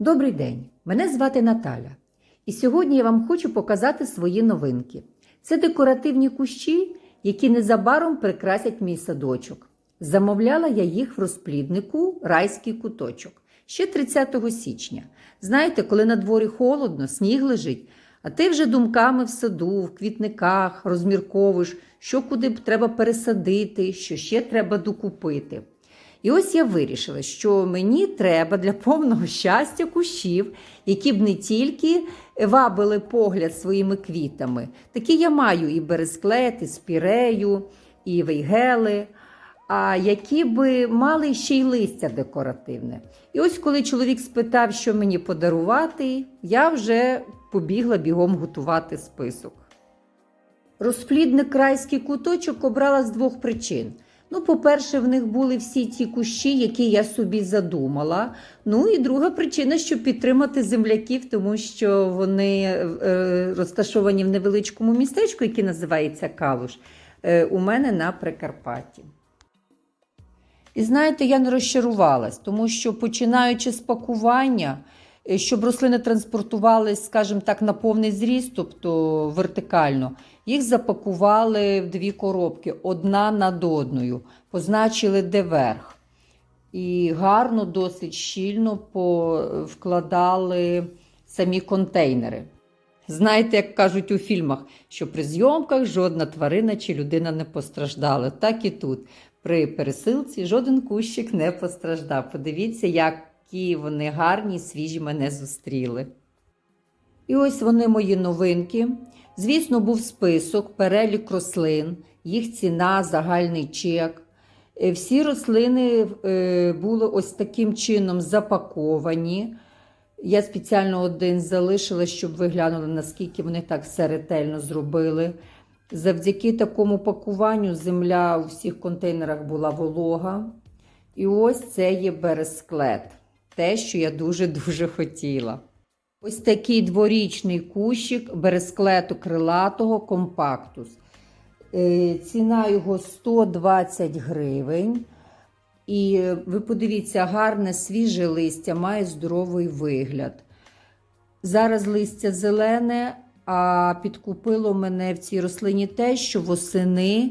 Добрий день! Мене звати Наталя. І сьогодні я вам хочу показати свої новинки. Це декоративні кущі, які незабаром прикрасять мій садочок. Замовляла я їх в розпліднику Райський куточок ще 30 січня. Знаєте, коли на дворі холодно, сніг лежить, а ти вже думками в саду, в квітниках розмірковуєш, що куди б треба пересадити, що ще треба докупити. І ось я вирішила, що мені треба для повного щастя кущів, які б не тільки вабили погляд своїми квітами. Такі я маю і бересклет, і спірею, і вейгели, а які би мали ще й листя декоративне. І ось коли чоловік спитав, що мені подарувати, я вже побігла бігом готувати список. Розплідник крайський куточок обрала з двох причин. Ну, по-перше, в них були всі ті кущі, які я собі задумала. Ну і друга причина, щоб підтримати земляків, тому що вони е, розташовані в невеличкому містечку, яке називається Калуш, е, у мене на Прикарпатті. І знаєте, я не розчарувалась, тому що починаючи з пакування, щоб рослини транспортувались, скажімо так, на повний зріст, тобто вертикально, їх запакували в дві коробки, одна над одною, позначили де верх. І гарно, досить щільно вкладали самі контейнери. Знаєте, як кажуть у фільмах, що при зйомках жодна тварина чи людина не постраждала. Так і тут. При пересилці жоден кущик не постраждав. Подивіться, які вони гарні, свіжі мене зустріли. І ось вони мої новинки. Звісно, був список, перелік рослин, їх ціна, загальний чек. Е, Всі рослини е, були ось таким чином запаковані. Я спеціально один залишила, щоб ви глянули, наскільки вони так все ретельно зробили. Завдяки такому пакуванню земля у всіх контейнерах була волога. І ось це є бересклет. Те, що я дуже-дуже хотіла. Ось такий дворічний кущик бересклету крилатого компактус. Е, Ціна його 120 гривень. І ви подивіться, гарне свіже листя, має здоровий вигляд. Зараз листя зелене, а підкупило мене в цій рослині те, що восени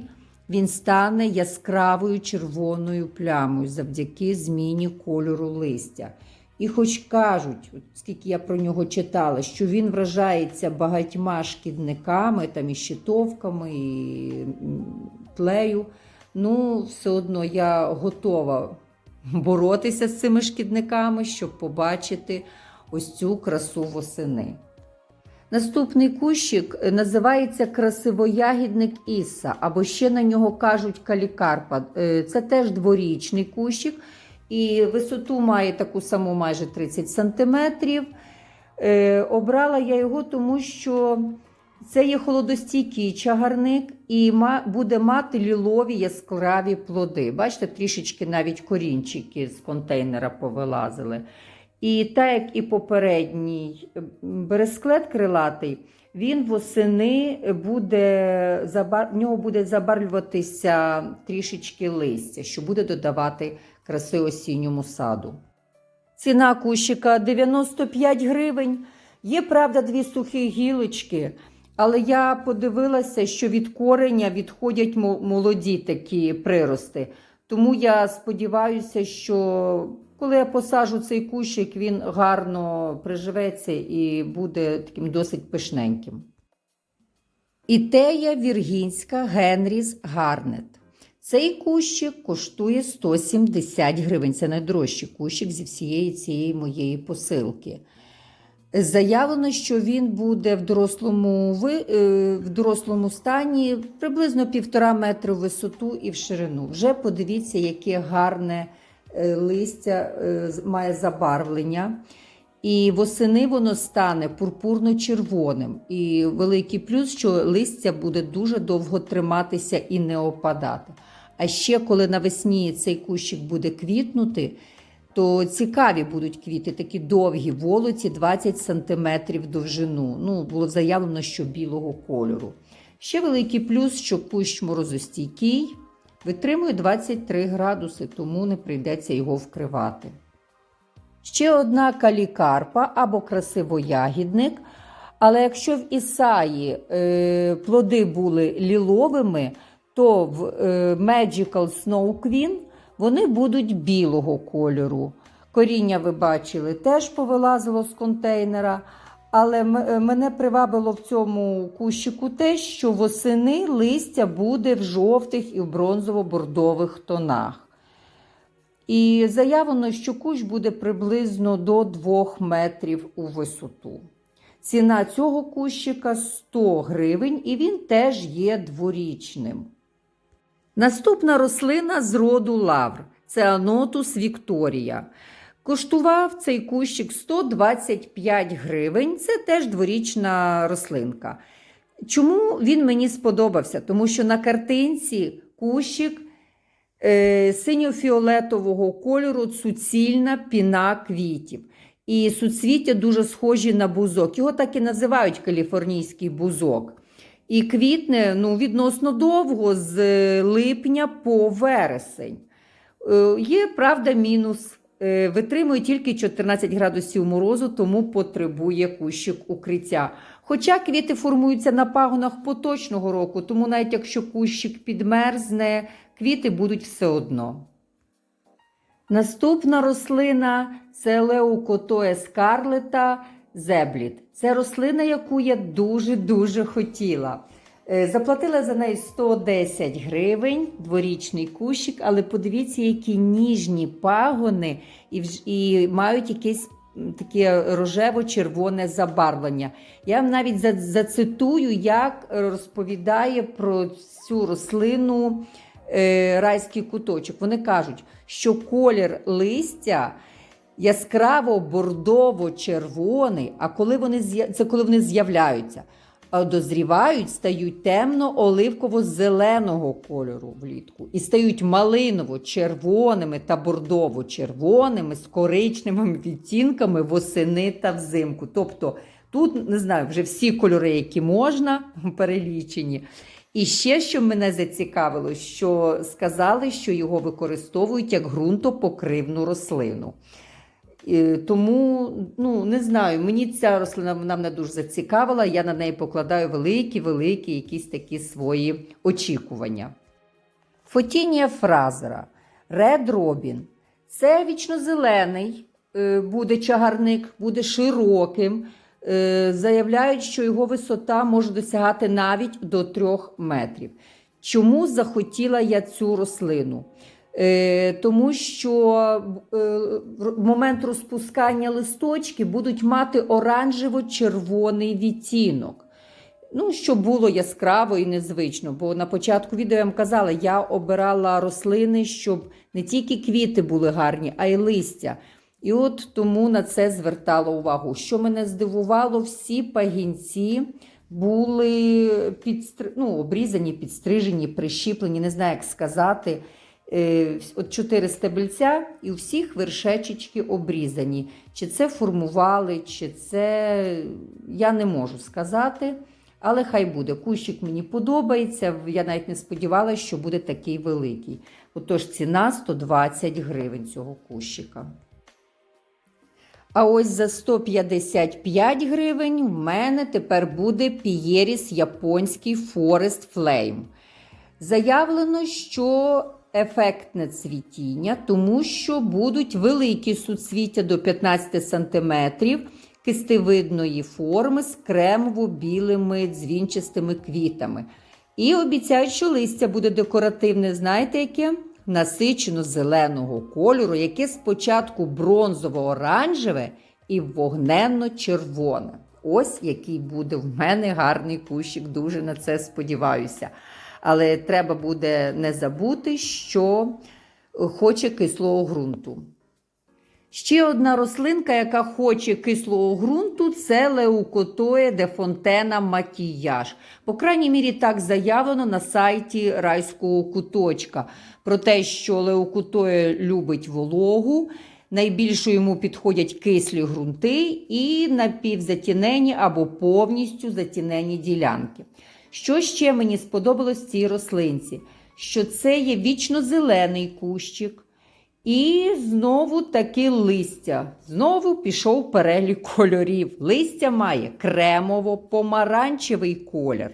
він стане яскравою червоною плямою завдяки зміні кольору листя. І хоч кажуть, скільки я про нього читала, що він вражається багатьма шкідниками, там і щитовками, і тлею, ну, все одно я готова боротися з цими шкідниками, щоб побачити ось цю красу восени. Наступний кущик е, називається красивоягідник Іса, або ще на нього кажуть калікарпа. Е, Це теж дворічний кущик, і висоту має таку саму майже 30 сантиметрів. Е, Обрала я його, тому що це є холодостійкий чагарник і буде мати лілові яскраві плоди. Бачите, трішечки навіть корінчики з контейнера повилазили. І так як і попередній бересклет крилатий, він восени буде в нього буде забарвлюватися трішечки листя, що буде додавати краси осінньому саду. Ціна кущика 95 гривень. Є, правда, дві сухі гілочки, але я подивилася, що від кореня відходять молоді такі прирости. Тому я сподіваюся, що коли я посажу цей кущик, він гарно приживеться і буде таким досить пишненьким. Ітея Віргінська Генріс Гарнет. Цей кущик коштує 170 гривень. Це найдорожчий кущик зі всієї цієї моєї посилки. Заявлено, що він буде в дорослому, е, в дорослому стані приблизно півтора метри в висоту і в ширину. Вже подивіться, яке гарне листя е, має забарвлення. І восени воно стане пурпурно-червоним. І великий плюс, що листя буде дуже довго триматися і не опадати. А ще коли навесні цей кущик буде квітнути, то цікаві будуть квіти, такі довгі волоці, 20 см довжину. Ну, було заявлено, що білого кольору. Ще великий плюс, що кущ морозостійкий, витримує 23 градуси, тому не прийдеться його вкривати. Ще одна калікарпа або красивоягідник. Але якщо в Ісаї е, плоди були ліловими, то в е, Magical Snow Queen вони будуть білого кольору. Коріння, ви бачили, теж повилазило з контейнера. Але е, мене привабило в цьому кущику те, що восени листя буде в жовтих і в бронзово-бордових тонах. І заявлено, що кущ буде приблизно до 2 метрів у висоту. Ціна цього кущика 100 гривень, і він теж є дворічним. Наступна рослина з роду лавр це Анотус Вікторія. Коштував цей кущик 125 гривень. Це теж дворічна рослинка. Чому він мені сподобався? Тому що на картинці кущик е, синьо-фіолетового кольору суцільна піна квітів. І суцвіття дуже схожі на бузок. Його так і називають каліфорнійський бузок. І квітне ну, відносно довго з липня по вересень. Е, Є, правда, мінус. Е, Витримує тільки 14 градусів морозу, тому потребує кущик укриття. Хоча квіти формуються на пагонах поточного року, тому навіть якщо кущик підмерзне, квіти будуть все одно. Наступна рослина це леукотоє скарлета зебліт. Це рослина, яку я дуже-дуже хотіла. Е, Заплатила за неї 110 гривень, дворічний кущик, але подивіться, які ніжні пагони і, і мають якесь таке рожево-червоне забарвлення. Я вам навіть зацитую, як розповідає про цю рослину е, райський куточок. Вони кажуть, що колір листя яскраво бордово-червоний, а коли вони це коли вони з'являються. Дозрівають, стають темно-оливково-зеленого кольору влітку і стають малиново-червоними та бордово-червоними з коричневими відтінками восени та взимку. Тобто тут не знаю, вже всі кольори, які можна, перелічені. І ще, що мене зацікавило, що сказали, що його використовують як ґрунтопокривну рослину. Тому ну не знаю, мені ця рослина вона мене дуже зацікавила. Я на неї покладаю великі, великі якісь такі свої очікування. Фотінія фразера, Ред Робін. Це вічнозелений е, буде чагарник, буде широким. Е, Заявляють, що його висота може досягати навіть до 3 метрів. Чому захотіла я цю рослину? Е, тому що е, в момент розпускання листочки будуть мати оранжево-червоний відтінок. Ну, щоб було яскраво і незвично, бо на початку відео я вам казала, я обирала рослини, щоб не тільки квіти були гарні, а й листя. І от тому на це звертала увагу. Що мене здивувало, всі пагінці були підстр... ну, обрізані, підстрижені, прищіплені, не знаю, як сказати. Е, От чотири стебельця, і у всіх вершечечки обрізані. Чи це формували, чи це я не можу сказати. Але хай буде. Кущик мені подобається. Я навіть не сподівалася, що буде такий великий. Отож, ціна 120 гривень цього кущика. А ось за 155 гривень в мене тепер буде Пієріс японський Forest Flame. Заявлено, що ефектне цвітіння, тому що будуть великі суцвіття до 15 см кистевидної форми з кремово-білими дзвінчастими квітами. І обіцяють, що листя буде декоративне, знаєте яке? Насичено зеленого кольору, яке спочатку бронзово-оранжеве і вогненно-червоне. Ось який буде в мене гарний кущик, дуже на це сподіваюся. Але треба буде не забути, що хоче кислого ґрунту. Ще одна рослинка, яка хоче кислого ґрунту, це леукотоє де фонтена макіяж. По крайній мірі, так заявлено на сайті райського куточка про те, що леукотоє любить вологу. Найбільше йому підходять кислі ґрунти і напівзатінені або повністю затінені ділянки. Що ще мені сподобалось в цій рослинці? Що це є вічно зелений кущик. І знову таки листя. Знову пішов перелік кольорів. Листя має кремово-помаранчевий колір.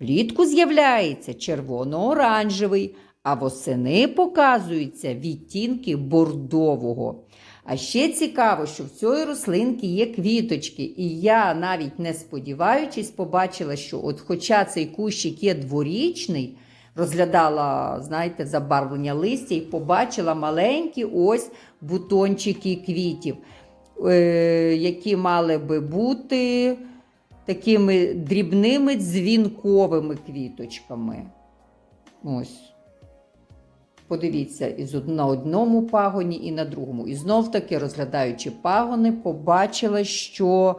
Влітку з'являється червоно-оранжевий, а восени показуються відтінки бордового. А ще цікаво, що в цієї рослинки є квіточки, і я навіть не сподіваючись, побачила, що от хоча цей кущик є дворічний, розглядала, знаєте, забарвлення листя і побачила маленькі ось бутончики квітів, е, які мали би бути такими дрібними дзвінковими квіточками. Ось. Подивіться, із на одному пагоні і на другому. І знов таки, розглядаючи пагони, побачила, що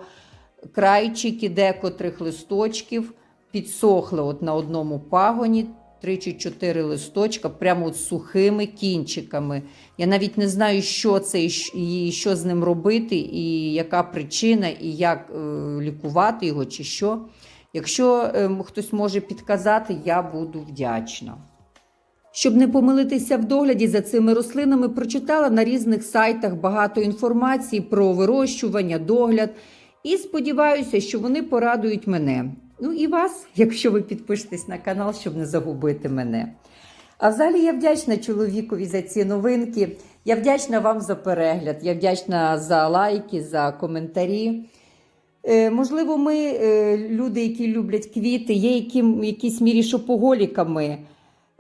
крайчики декотрих листочків підсохли от на одному пагоні. Три чи чотири листочка, прямо от сухими кінчиками. Я навіть не знаю, що це і що з ним робити, і яка причина, і як е, лікувати його, чи що. Якщо ем, хтось може підказати, я буду вдячна. Щоб не помилитися в догляді за цими рослинами, прочитала на різних сайтах багато інформації про вирощування, догляд і сподіваюся, що вони порадують мене. Ну і вас, якщо ви підпишетесь на канал, щоб не загубити мене. А взагалі я вдячна чоловікові за ці новинки. Я вдячна вам за перегляд, я вдячна за лайки, за коментарі. Е, можливо, ми, е, люди, які люблять квіти, є яким, в якійсь мірі шопоголіками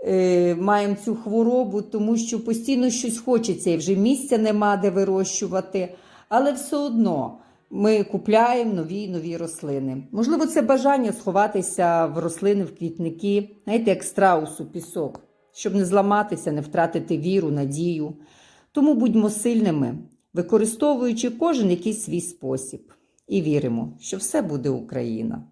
е, маємо цю хворобу, тому що постійно щось хочеться, і вже місця нема де вирощувати. Але все одно ми купляємо нові нові рослини. Можливо, це бажання сховатися в рослини, в квітники, знаєте, як страусу, пісок, щоб не зламатися, не втратити віру, надію. Тому будьмо сильними, використовуючи кожен якийсь свій спосіб. І віримо, що все буде Україна.